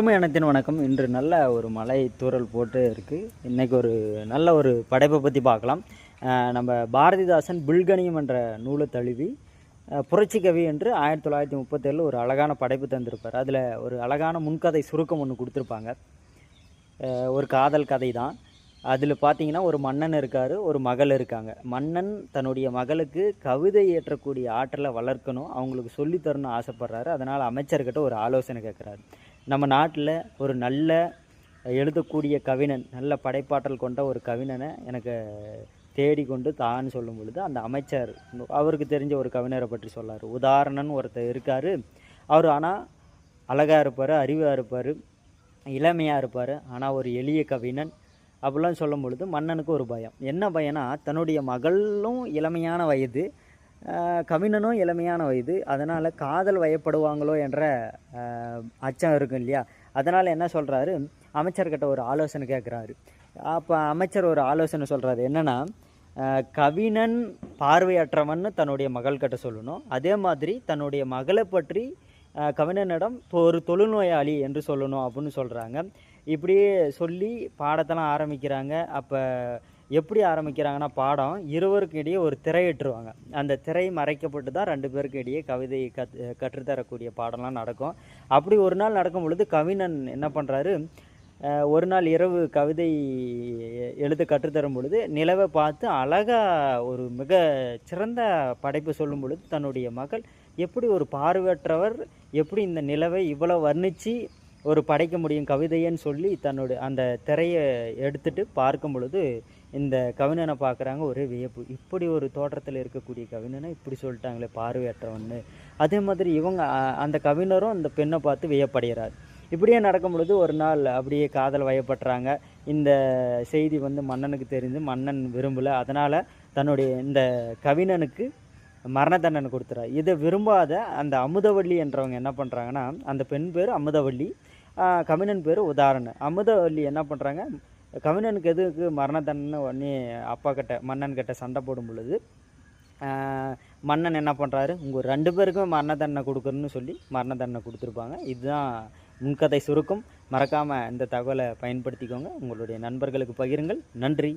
இனத்தின் வணக்கம். இன்று நல்ல ஒரு மலை தூரல் போட்டு இருக்குது இன்றைக்கி ஒரு நல்ல ஒரு படைப்பை பற்றி பார்க்கலாம். நம்ம பாரதிதாசன் புல்கணியம் என்ற நூலை தழுவி புரட்சி கவி என்று ஆயிரத்தி தொள்ளாயிரத்தி முப்பத்தேழில் ஒரு அழகான படைப்பு தந்திருப்பார். அதில் ஒரு அழகான முன்கதை சுருக்கம் ஒன்று கொடுத்துருப்பாங்க. ஒரு காதல் கதை தான். அதில் பார்த்தீங்கன்னா ஒரு மன்னன் இருக்கார் ஒரு மகள் இருக்காங்க. மன்னன் தன்னுடைய மகளுக்கு கவிதை ஏற்றக்கூடிய ஆற்றலை வளர்க்கணும் அவங்களுக்கு சொல்லித்தரணும்னு ஆசைப்பட்றாரு. அதனால் அமைச்சர்கிட்ட ஒரு ஆலோசனை கேட்குறாரு நம்ம நாட்டில் ஒரு நல்ல எழுதக்கூடிய கவிஞன் நல்ல படைப்பாற்றல் கொண்ட ஒரு கவிஞனை எனக்கு தேடிக்கொண்டு தான் தான்னு சொல்லும் பொழுது அந்த அமைச்சர் அவருக்கு தெரிஞ்ச ஒரு கவிஞரை பற்றி சொல்லார். உதாரணன் ஒருத்தர் இருக்கார். அவர் ஆனால் அழகாக இருப்பார் அறிவாக இருப்பார் இளமையாக இருப்பார் ஆனால் ஒரு எளிய கவிஞன். அப்படிலாம் சொல்லும் பொழுது மன்னனுக்கு ஒரு பயம். என்ன பயம்னா தன்னுடைய மகளும் இளமையான வயது கவினனும் இளமையான வயது. அதனால் காதல் வயப்படுவாங்களோ என்ற அச்சம் இருக்கும் இல்லையா? அதனால் என்ன சொல்கிறாரு அமைச்சர்கிட்ட ஒரு ஆலோசனை கேட்குறாரு அப்போ அமைச்சர் ஒரு ஆலோசனை சொல்கிறாரு என்னென்னா கவினன் பார்வையற்றவன் தன்னுடைய மகள்கிட்ட சொல்லணும். அதே மாதிரி தன்னுடைய மகளை பற்றி கவினனிடம் இப்போ ஒரு தொழுநோயாளி என்று சொல்லணும் அப்படின்னு சொல்கிறாங்க இப்படியே சொல்லி பாடத்தெல்லாம் ஆரம்பிக்கிறாங்க. அப்போ எப்படி ஆரம்பிக்கிறாங்கன்னா பாடம் இருவருக்கு இடையே ஒரு திரையிட்டுருவாங்க அந்த திரை மறைக்கப்பட்டு தான் ரெண்டு பேருக்கு இடையே கவிதை கத் கற்றுத்தரக்கூடிய பாடம்லாம் நடக்கும். அப்படி ஒரு நாள் நடக்கும் பொழுது கவிஞன் என்ன பண்ணுறாரு ஒரு நாள் இரவு கவிதை எழுத கற்றுத்தரும் பொழுது நிலவை பார்த்து அழகாக ஒரு மிக சிறந்த படைப்பு சொல்லும் பொழுது தன்னுடைய மகள் எப்படி ஒரு பார்வையற்றவர் எப்படி இந்த நிலவை இவ்வளோ வர்ணித்து ஒரு படைக்க முடியும் கவிதைன்னு சொல்லி தன்னுடைய அந்த திரையை எடுத்துட்டு பார்க்கும் பொழுது இந்த கவிஞனை பார்க்குறாங்க ஒரே வியப்பு. இப்படி ஒரு தோற்றத்தில் இருக்கக்கூடிய கவிஞனை இப்படி சொல்லிட்டாங்களே பார்வையற்றவன்னு. அதே மாதிரி இவங்க அந்த கவிஞரும் அந்த பெண்ணை பார்த்து வியப்படைகிறார். இப்படியே நடக்கும் பொழுது ஒரு நாள் அப்படியே காதல் வயப்படுறாங்க. இந்த செய்தி வந்து மன்னனுக்கு தெரிந்து மன்னன் விரும்பலை. அதனால் தன்னுடைய இந்த கவிஞனுக்கு மரண தண்டனை கொடுத்துறாரு. இதை விரும்பாத அந்த அமுதவள்ளி என்றவங்க என்ன பண்ணுறாங்கன்னா அந்த பெண் பேர் அமுதவள்ளி கவினன் பேர் உதாரணம் அமுதவள்ளி என்ன பண்ணுறாங்க கவிஞனுக்கு எதுக்கு மரண தண்டனை உடனே அப்பா கிட்ட மன்னன் கிட்ட சண்டை போடும் பொழுது மன்னன் என்ன பண்ணுறாரு உங்கள் ரெண்டு பேருக்கும் மரண தண்டனை கொடுக்குறன்னு சொல்லி மரண தண்டனை கொடுத்துருப்பாங்க. இதுதான் முன்கதை சுருக்கம். மறக்காமல் இந்த தகவலை பயன்படுத்திக்கோங்க. உங்களுடைய நண்பர்களுக்கு பகிருங்கள். நன்றி.